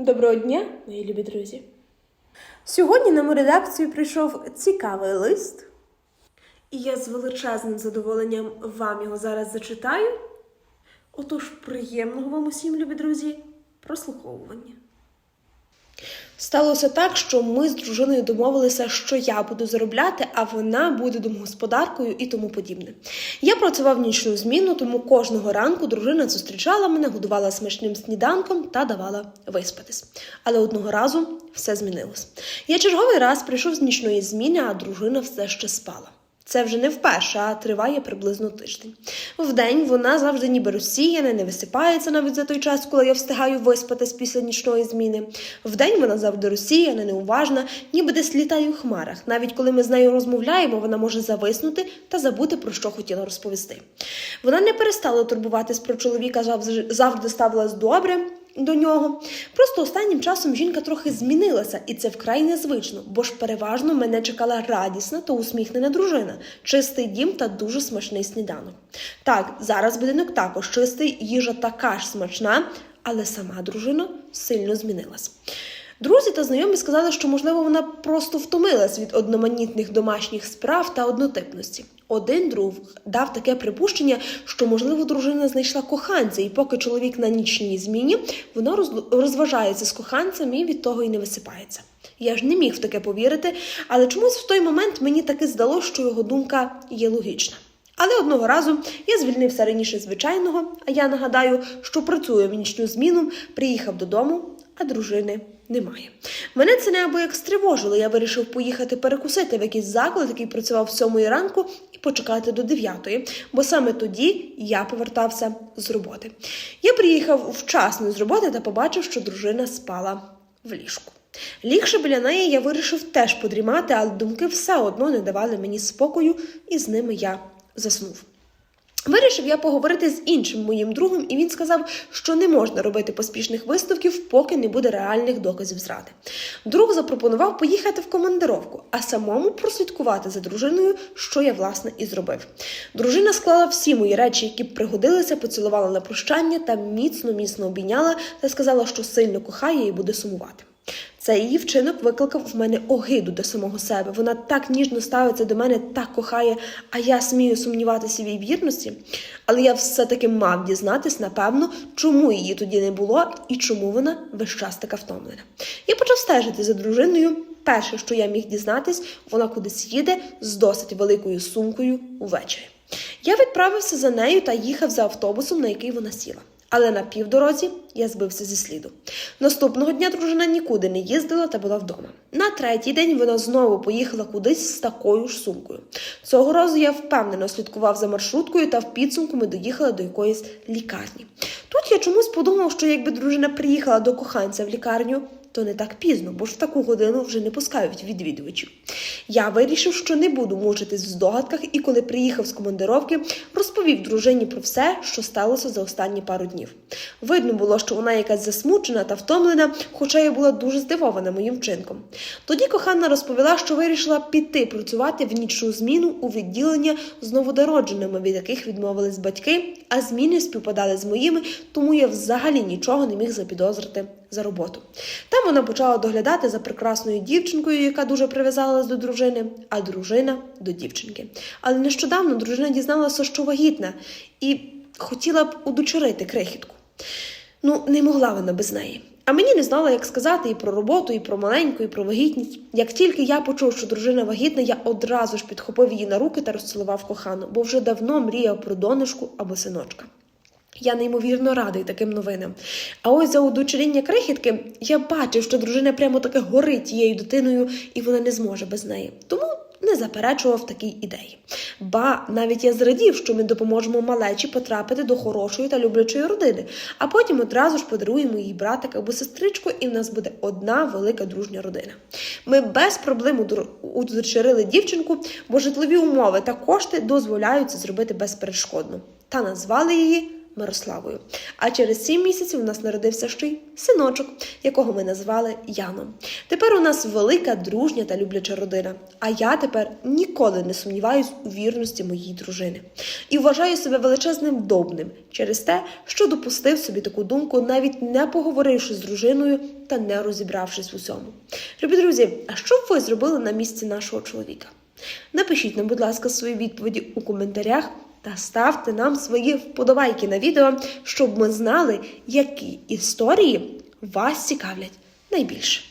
Доброго дня, мої любі друзі. Сьогодні на мою редакцію прийшов цікавий лист, і я з величезним задоволенням вам його зараз зачитаю. Отож, приємного вам усім, любі друзі, прослуховування. Сталося так, що ми з дружиною домовилися, що я буду заробляти, а вона буде домогосподаркою і тому подібне. Я працював нічну зміну, тому кожного ранку дружина зустрічала мене, годувала смачним сніданком та давала виспатись. Але одного разу все змінилось. Я черговий раз прийшов з нічної зміни, а дружина все ще спала. Це вже не вперше, а триває приблизно тиждень. Вдень вона завжди ніби розсіяна, не висипається навіть за той час, коли я встигаю виспатись після нічної зміни. Вдень вона завжди розсіяна, неуважна, ніби десь літає у хмарах. Навіть коли ми з нею розмовляємо, вона може зависнути та забути про що хотіла розповісти. Вона не перестала турбуватись про чоловіка, завжди ставилась добре. До нього просто останнім часом жінка трохи змінилася, і це вкрай незвично, бо ж переважно мене чекала радісна та усміхнена дружина, чистий дім та дуже смачний сніданок. Так, зараз будинок також чистий, їжа така ж смачна, але сама дружина сильно змінилась. Друзі та знайомі сказали, що можливо вона просто втомилась від одноманітних домашніх справ та однотипності. Один друг дав таке припущення, що можливо дружина знайшла коханця, і поки чоловік на нічній зміні, вона роз- розважається з коханцем і від того й не висипається. Я ж не міг в таке повірити, але чомусь в той момент мені таки здалося, що його думка є логічна. Але одного разу я звільнився раніше звичайного, а я нагадаю, що працюю в нічну зміну, приїхав додому, а дружини немає. Мене це неабияк стривожило. Я вирішив поїхати перекусити в якийсь заклад, який працював сьомої ранку, і почекати до дев'ятої, бо саме тоді я повертався з роботи. Я приїхав вчасно з роботи та побачив, що дружина спала в ліжку. Лігши біля неї, я вирішив теж подрімати, але думки все одно не давали мені спокою, і з ними я заснув. Вирішив я поговорити з іншим моїм другом, і він сказав, що не можна робити поспішних висновків, поки не буде реальних доказів зради. Друг запропонував поїхати в командировку, а самому прослідкувати за дружиною, що я власне і зробив. Дружина склала всі мої речі, які б пригодилися, поцілувала на прощання та міцно міцно обійняла та сказала, що сильно кохає і буде сумувати. Цей її вчинок викликав в мене огиду до самого себе. Вона так ніжно ставиться до мене, так кохає, а я смію сумніватися в її вірності. Але я все-таки мав дізнатись, напевно, чому її тоді не було і чому вона весь час така втомлена. Я почав стежити за дружиною. Перше, що я міг дізнатись, вона кудись їде з досить великою сумкою увечері. Я відправився за нею та їхав за автобусом, на який вона сіла. Але на півдорозі я збився зі сліду. Наступного дня дружина нікуди не їздила та була вдома. На третій день вона знову поїхала кудись з такою ж сумкою. Цього разу я впевнено слідкував за маршруткою, та в підсумку ми доїхали до якоїсь лікарні. Тут я чомусь подумав, що якби дружина приїхала до коханця в лікарню, то не так пізно, бо ж в таку годину вже не пускають відвідувачів. Я вирішив, що не буду мучитись в здогадках, і коли приїхав з командировки, розповів дружині про все, що сталося за останні пару днів. Видно було, що вона якась засмучена та втомлена, хоча я була дуже здивована моїм вчинком. Тоді кохана розповіла, що вирішила піти працювати в нічну зміну у відділення з новодородженими, від яких відмовились батьки, а зміни співпадали з моїми, тому я взагалі нічого не міг запідозрити за роботу. Там вона почала доглядати за прекрасною дівчинкою, яка дуже прив'язалась до дружини, а дружина до дівчинки. Але нещодавно дружина дізналася, що вагітна, і хотіла б удочерити крихітку. Ну, не могла вона без неї. А мені не знала, як сказати і про роботу, і про маленьку, і про вагітність. Як тільки я почув, що дружина вагітна, я одразу ж підхопив її на руки та розцілував кохану, бо вже давно мріяв про донечку або синочка. Я неймовірно радий таким новинам. А ось за удочеріння крихітки я бачив, що дружина прямо таки горить тією дитиною, і вона не зможе без неї. Тому не заперечував такій ідеї. Ба навіть я зрадів, що ми допоможемо малечі потрапити до хорошої та люблячої родини, а потім одразу ж подаруємо їй братик або сестричку, і в нас буде одна велика дружня родина. Ми без проблем удочерили дівчинку, бо житлові умови та кошти дозволяють це зробити безперешкодно. Та назвали її Мирославою. А через сім місяців у нас народився ще й синочок, якого ми назвали Яном. Тепер у нас велика, дружня та любляча родина. А я тепер ніколи не сумніваюсь у вірності моїй дружини і вважаю себе величезним добним через те, що допустив собі таку думку, навіть не поговоривши з дружиною та не розібравшись в усьому. Любі друзі, а що б ви зробили на місці нашого чоловіка? Напишіть нам, будь ласка, свої відповіді у коментарях та ставте нам свої вподобайки на відео, щоб ми знали, які історії вас цікавлять найбільше.